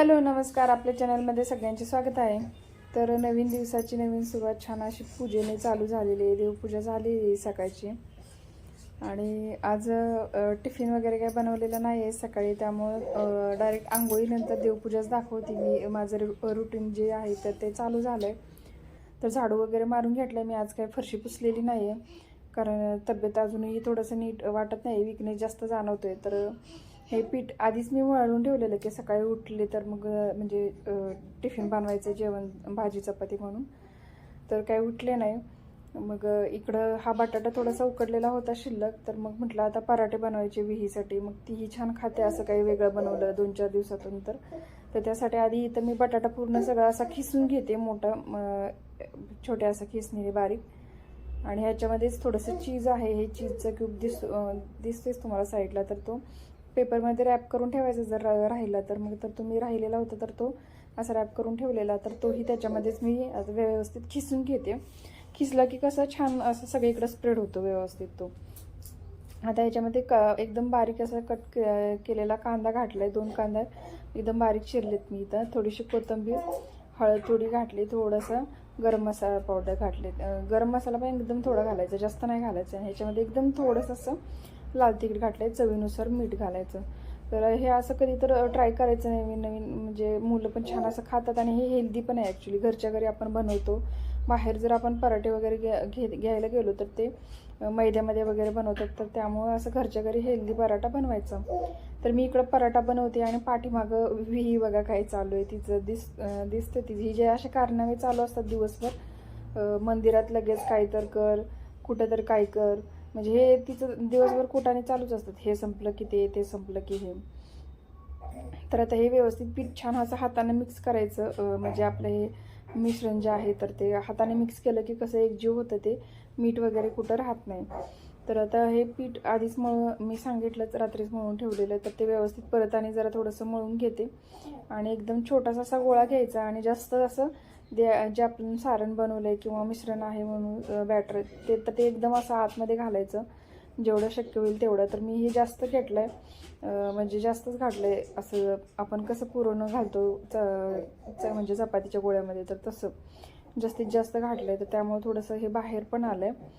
Hello नमस्कार. आपल्या चॅनलमध्ये सगळ्यांचे स्वागत आहे. तर नवीन दिवसाची नवीन सुरुवात छान अशी पूजेने चालू झालेली आहे. देवपूजा झालेली आहे सकाळची. आणि आज टिफिन वगैरे काय बनवलेलं नाही आहे सकाळी. त्यामुळं डायरेक्ट आंघोळीनंतर देवपूजाच दाखवते मी. माझं रु रुटीन जे आहे तर ते चालू झालं आहे तर झाडू वगैरे मारून घेतलं मी आज काही फरशी पुसलेली नाही आहे कारण तब्येत अजूनही थोडंसं नीट वाटत नाही. विकनेस जास्त जाणवतो आहे तर हे पीठ आधीच मी वळून ठेवलेलं की सकाळी उठले तर मग म्हणजे टिफिन बनवायचं जेवण भाजी चपाती म्हणून. तर काही उठले नाही. मग इकडं हा बटाटा थोडासा उकडलेला होता शिल्लक तर मग म्हटलं आता पराठे बनवायचे विहीसाठी. मग तीही छान खाते असं काही वेगळं बनवलं दोन चार दिवसातून तर. तर त्यासाठी आधी इथं मी बटाटा पूर्ण सगळा असा खिसून घेते मोठा छोट्या असं खिसणीने बारीक. आणि ह्याच्यामध्येच थोडंसं चीज आहे. हे चीजचं क्यूब दिस दिसतेच तुम्हाला साईडला तर तो. पेपरमध्ये रॅप करून ठेवायचा जर राहिला तर मग तर तुम्ही राहिलेला होता तर तो असा रॅप करून ठेवलेला तर तोही त्याच्यामध्येच मी व्यवस्थित खिसून घेते. खिसला की कसं छान असं सगळीकडं स्प्रेड होतो व्यवस्थित तो. आता याच्यामध्ये क एकदम बारीक असा कट के- केलेला कांदा घातला आहे दोन कांदा एकदम बारीक चिरलेत मी इथं. थोडीशी कोथिंबीर हळद थोडी घातली थोडंसं गरम मसाला पावडर घातले गरम मसाला पण एकदम थोडा घालायचा जास्त नाही घालायचं. ह्याच्यामध्ये एकदम थोडंसं असं लाल तिखट घातलं आहे चवीनुसार मीठ घालायचं. तर हे असं कधी तर ट्राय करायचं नवीन नवीन म्हणजे मुलं पण छान असं खातात आणि हे हेल्दी पण आहे ॲक्च्युली घरच्या घरी आपण बनवतो. बाहेर जर आपण पराठे वगैरे घ्या घे घ्यायला गेलो तर ते मैद्यामध्ये वगैरे बनवतात. तर त्यामुळं असं घरच्या घरी हेल्दी पराठा बनवायचा. तर मी इकडं पराठा बनवते आणि पाठीमागं विही बघा काय चालू आहे. तिचं दिस दिसतं दिसते तिची. ही जे असे कारनामे चालू असतात दिवसभर मंदिरात लगेच काय तर कर कुठं तर काय कर. म्हणजे हे तिचं दिवसभर कुठाने चालूच असतात. हे संपलं की ते ते संपलं की हे. तर आता हे व्यवस्थित पीठ छान असं हाताने मिक्स करायचं म्हणजे आपलं हे मिश्रण जे आहे तर ते हाताने मिक्स केलं की कसं एक जीव होतं ते. मीठ वगैरे कुठं राहत नाही. तर आता हे पीठ आधीच मळून मी सांगितलंच रात्रीच मळून ठेवलेलं तर ते व्यवस्थित परत आणि जरा थोडंसं मळून घेते. आणि एकदम छोटासा असा गोळा घ्यायचा आणि जास्त असं जे जे आपण सारण बनवलं आहे किंवा मिश्रण आहे म्हणून बॅटर ते तर ते एकदम असं आतमध्ये घालायचं. जेवढं शक्य होईल तेवढं. तर मी हे जास्त घेतलं आहे म्हणजे जास्तच घातलं आहे असं आपण कसं पुरणं घालतो च म्हणजे चपातीच्या गोळ्यामध्ये तर तसं. जास्तीत जास्त घातलं आहे तर त्यामुळे थोडंसं हे बाहेर पण आलं आहे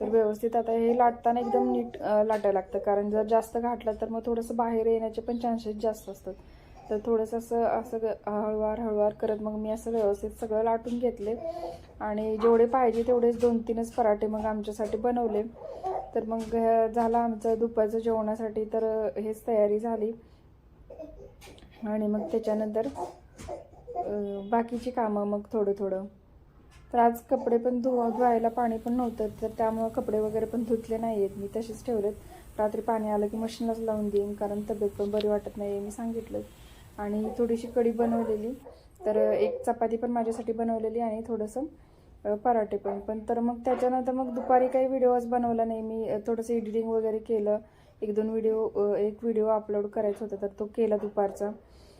तर व्यवस्थित आता हे लाटताना एकदम नीट लाटायला लागतं. कारण जर जास्त घातलं तर मग थोडंसं बाहेर येण्याचे पण चान्सेस जास्त असतात. तर थोडंसं असं असं ग- हळूवार हळूवार करत मग मी असं व्यवस्थित सगळं लाटून घेतले. आणि जेवढे पाहिजे तेवढेच दोन तीनच पराठे मग आमच्यासाठी बनवले. तर मग झालं आमचं दुपारचं जेवणासाठी तर हेच तयारी झाली. आणि मग त्याच्यानंतर बाकीची कामं मग थोडं थोडं. तर आज कपडे पण धु धुवायला पाणी पण नव्हतं तर त्यामुळं कपडे वगैरे पण धुतले नाही आहेत. मी तसेच ठेवलेत. रात्री पाणी आलं की मशीनलाच लावून देईन कारण तब्येत पण बरी वाटत नाही मी सांगितलं. आणि थोडीशी कढी बनवलेली. तर एक चपाती पण माझ्यासाठी बनवलेली आणि थोडंसं पराठे पण. पण तर मग त्याच्यानंतर मग दुपारी काही व्हिडिओज बनवला नाही. मी थोडंसं एडिटिंग वगैरे केलं. एक दोन व्हिडिओ एक व्हिडिओ अपलोड करायचा होता तर तो केला दुपारचा.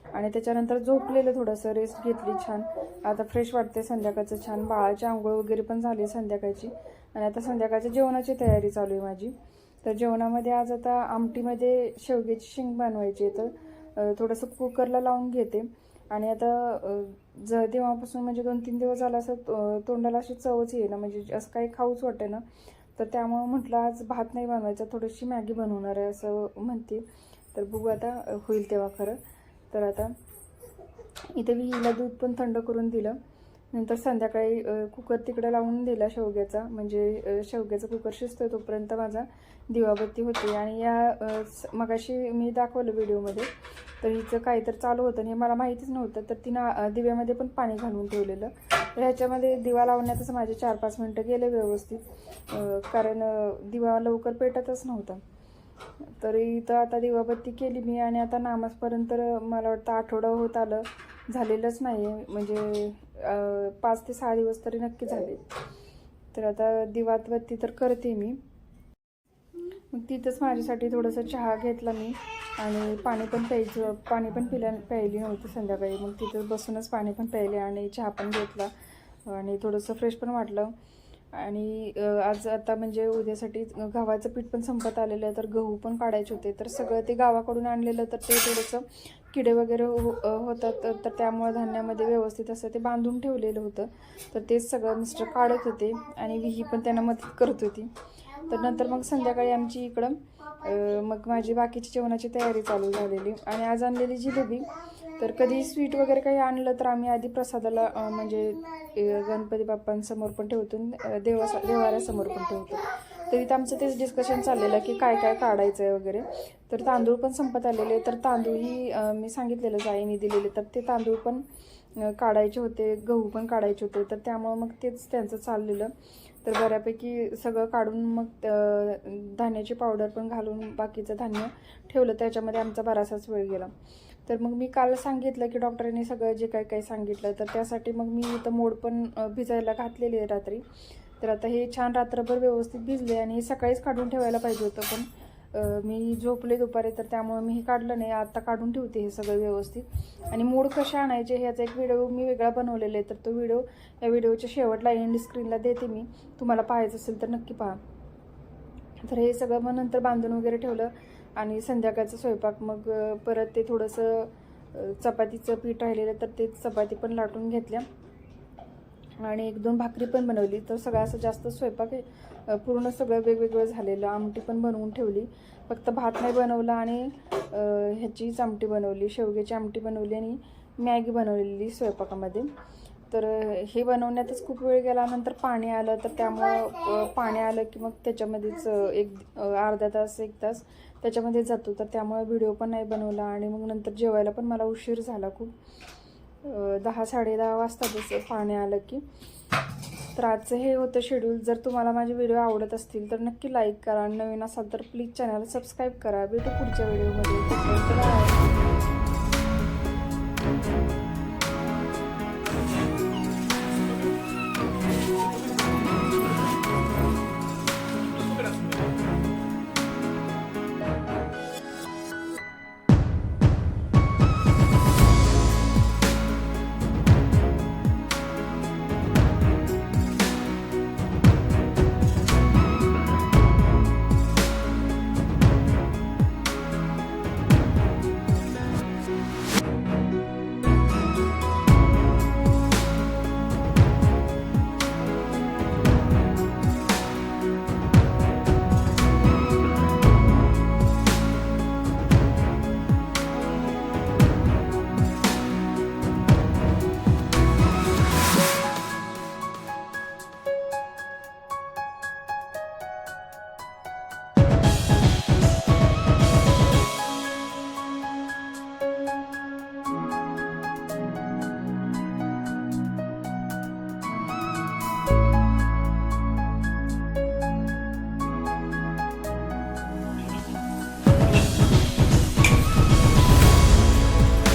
आणि त्याच्यानंतर झोपलेलं थोडंसं रेस्ट घेतली छान. आता फ्रेश वाटते संध्याकाळचं छान. बाळाची आंघोळ वगैरे पण झाली संध्याकाळची. आणि आता संध्याकाळच्या जेवणाची तयारी चालू आहे माझी. तर जेवणामध्ये आज आता आमटीमध्ये शेवग्याची शेंग बनवायची आहे तर थोडंसं कुकरला लावून घेते. आणि आता ज तेव्हापासून म्हणजे दोन तीन दिवस झाला असं तोंडाला अशी चवच येईना म्हणजे असं काही खाऊच वाटे ना. तर त्यामुळं म्हटलं आज भात नाही बनवायचा थोडीशी मॅगी बनवणार आहे असं म्हणते. तर बघू आता होईल तेव्हा खरं. तर आता इथे विहीला दूध पण थंड करून दिलं. नंतर संध्याकाळी कुकर तिकडे लावून दिला शेवग्याचा. म्हणजे शेवग्याचा कुकर शिजतो तोपर्यंत माझा दिवाबत्ती होते. आणि या मगाशी मी दाखवलं व्हिडिओमध्ये. तर हिचं काही तर चालू होतं आणि हे मला माहितीच नव्हतं. तर तिनं दिव्यामध्ये पण पाणी घालून ठेवलेलं. तर ह्याच्यामध्ये दिवा लावण्यातच माझे चार पाच मिनटं गेले व्यवस्थित. कारण दिवा लवकर पेटतच नव्हता. तरी इथं आता दिवाबत्ती केली मी आणि आता नामाजपर्यंत मला वाटतं आठवडा होत आलं. झालेलंच नाही आहे म्हणजे पाच ते सहा दिवस तरी नक्की झाले. तर आता दिवाबत्ती तर करते मी. मग तिथंच माझ्यासाठी थोडंसं चहा घेतला मी. आणि पाणी पण प्यायचं. पाणी पण पिल्या प्यायली नव्हती संध्याकाळी. मग तिथं बसूनच पाणी पण प्यायले आणि चहा पण घेतला. आणि थोडंसं फ्रेश पण वाटलं. आणि आज आता म्हणजे उद्यासाठी गव्हाचं पीठ पण संपत आलेलं आहे. तर गहू पण काढायचे होते. तर सगळं ते गावाकडून आणलेलं तर ते थोडंसं किडे वगैरे हो होतात तर त्यामुळं त्यामुळे धान्यामध्ये व्यवस्थित असं ते बांधून ठेवलेलं होतं. तर तेच सगळं मिस्टर काढत होते आणि विही पण त्यांना मदत करत होती. तर नंतर मग संध्याकाळी आमची इकडं मग माझी बाकीची जेवणाची तयारी चालू झालेली. आणि आज आणलेली जिलेबी तर कधी स्वीट वगैरे काही आणलं तर आम्ही आधी प्रसादाला म्हणजे गणपती बाप्पांसमोर पण ठेवतो देवासा देवा देवाऱ्यासमोर पण ठेवतो. तर इथं आमचं तेच डिस्कशन चाललेलं की काय काय काढायचं आहे वगैरे. तर तांदूळ पण संपत आलेले तर तांदूळही मी सांगितलेलं आईने दिलेले. तर ते तांदूळ पण काढायचे होते. गहू पण काढायचे होते. तर त्यामुळं मग तेच त्यांचं चाललेलं. तर बऱ्यापैकी सगळं काढून मग धान्याची पावडर पण घालून बाकीचं धान्य ठेवलं. त्याच्यामध्ये आमचा बराचसाच वेळ गेला. तर मग मी काल सांगितलं की डॉक्टरांनी सगळं जे काही काही सांगितलं. तर त्यासाठी मग मी इथं मोड पण भिजायला घातलेली आहे रात्री. तर आता हे छान रात्रभर व्यवस्थित भिजले आणि हे सकाळीच काढून ठेवायला पाहिजे होतं पण मी झोपले दुपारी तर त्यामुळे मी हे काढलं नाही. आत्ता काढून ठेवते हे सगळं व्यवस्थित. आणि मूड कसे आणायचे ह्याचा एक व्हिडिओ मी वेगळा बनवलेला आहे तर तो व्हिडिओ या व्हिडिओच्या शेवटला एंड स्क्रीनला देते मी. तुम्हाला पाहायचं असेल तर नक्की पहा. तर हे सगळं मग नंतर बांधून वगैरे ठेवलं आणि संध्याकाळचं स्वयंपाक. मग परत ते थोडंसं चपातीचं पीठ राहिलेलं तर ते चपाती पण लाटून घेतल्या. आणि एक दोन भाकरी पण बनवली. तर सगळं असं जास्त स्वयंपाक पूर्ण सगळं वेगवेगळं झालेलं. आमटी पण बनवून ठेवली. फक्त भात नाही बनवला आणि ह्याचीच आमटी बनवली. शेवग्याची आमटी बनवली आणि मॅगी बनवलेली स्वयंपाकामध्ये. तर हे बनवण्यातच खूप वेळ गेला नंतर पाणी आलं. तर त्यामुळं पाणी आलं की मग त्याच्यामध्येच एक अर्धा तास एक तास त्याच्यामध्ये जातो. तर त्यामुळे व्हिडिओ पण नाही बनवला आणि मग नंतर जेवायला पण मला उशीर झाला खूप. दहा साडे दहा वाजता जसं पाणी आलं की. तर आजचं हे होतं शेड्यूल जर तुम्हाला माझे व्हिडिओ आवडत असतील तर नक्की लाईक करा. नवीन असाल तर प्लीज चॅनल सबस्क्राईब करा. भेटू पुढच्या व्हिडिओमध्ये